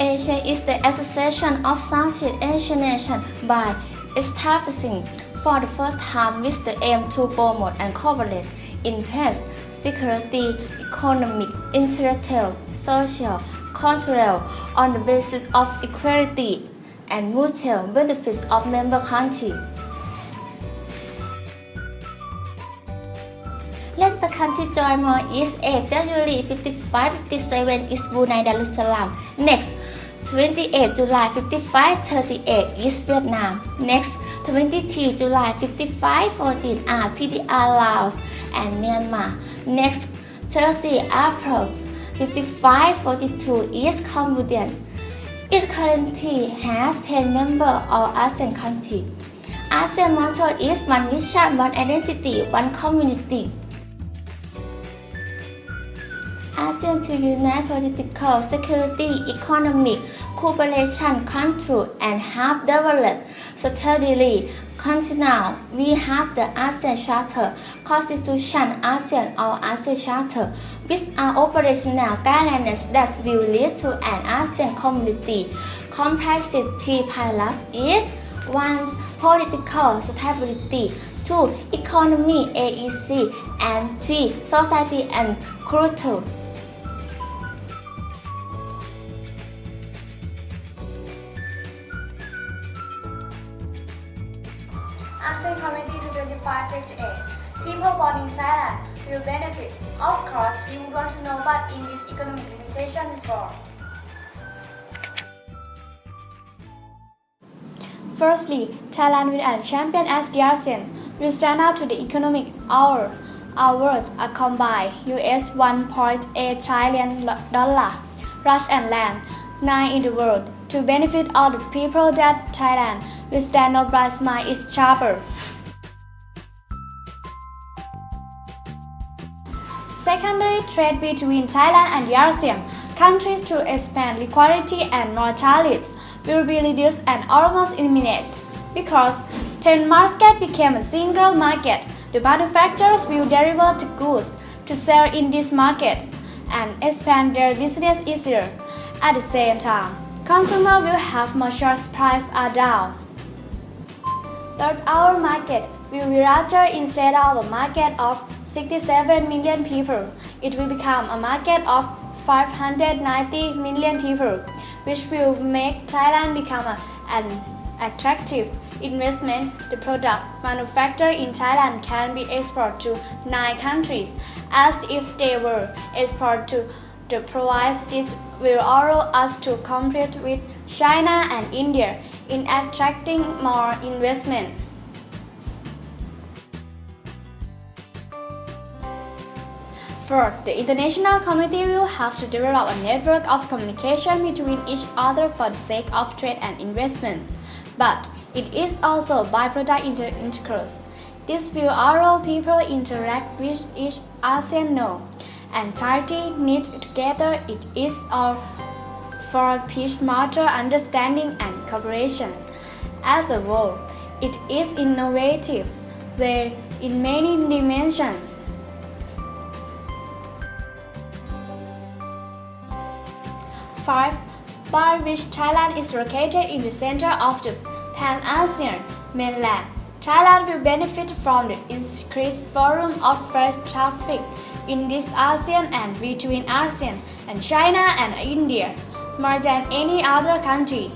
Asia is the association of Southeast Asian nations by establishing for the first time with the aim to promote and cooperate in peace, security, economic, intellectual, social, cultural on the basis of equality and mutual benefits of member countries. Let's the country join more East 8 January 55 57 is Brunei Darussalam. Next 28 July 55 38 is Vietnam. Next 23 July 55 14 uh, are PDR Laos and Myanmar. Next 30 April 55 42 is Cambodia. It currently has 10 members of ASEAN countries. ASEAN motto is one vision, one identity, one community. ASEAN to unite political, security, economic cooperation, control, and have developed steadily. Continue, we have the ASEAN Charter, Constitution ASEAN or ASEAN Charter, which are operational guidelines that will lead to an ASEAN community. Three pillars is 1. Political stability 2. Economy AEC and 3. Society and culture ASEAN Committee to 2558. People born in Thailand will benefit. Of course, we would want to know what in this economic limitation before. Firstly, Thailand will and champion as the ASEAN will stand up to the economic hour. Our words are combined US 1.8 trillion dollar, rush and land, nine in the world. To benefit all the people that Thailand will stand up by smile is sharper. Secondary trade between Thailand and ASEAN countries to expand equality and more tariffs will be reduced and almost eliminated. Because 10 market became a single market, the manufacturers will deliver the goods to sell in this market and expand their business easier. At the same time, consumers will have choice price are down. Third, our market will be larger instead of a market of 67 million people. It will become a market of 590 million people, which will make Thailand become a- an attractive investment. The product manufactured in Thailand can be exported to nine countries, as if they were exported to the. This will allow us to compete with China and India in attracting more investment. Fourth, the international community will have to develop a network of communication between each other for the sake of trade and investment. But it is also byproduct inter- intercourse. This will allow people interact with each know. And knit together it is all for peace, mutual understanding and cooperation. As a whole, it is innovative, where in many dimensions. Five, by which Thailand is located in the center of the Pan-ASEAN mainland. Thailand will benefit from the increased volume of freight traffic in this ASEAN and between ASEAN and China and India more than any other country.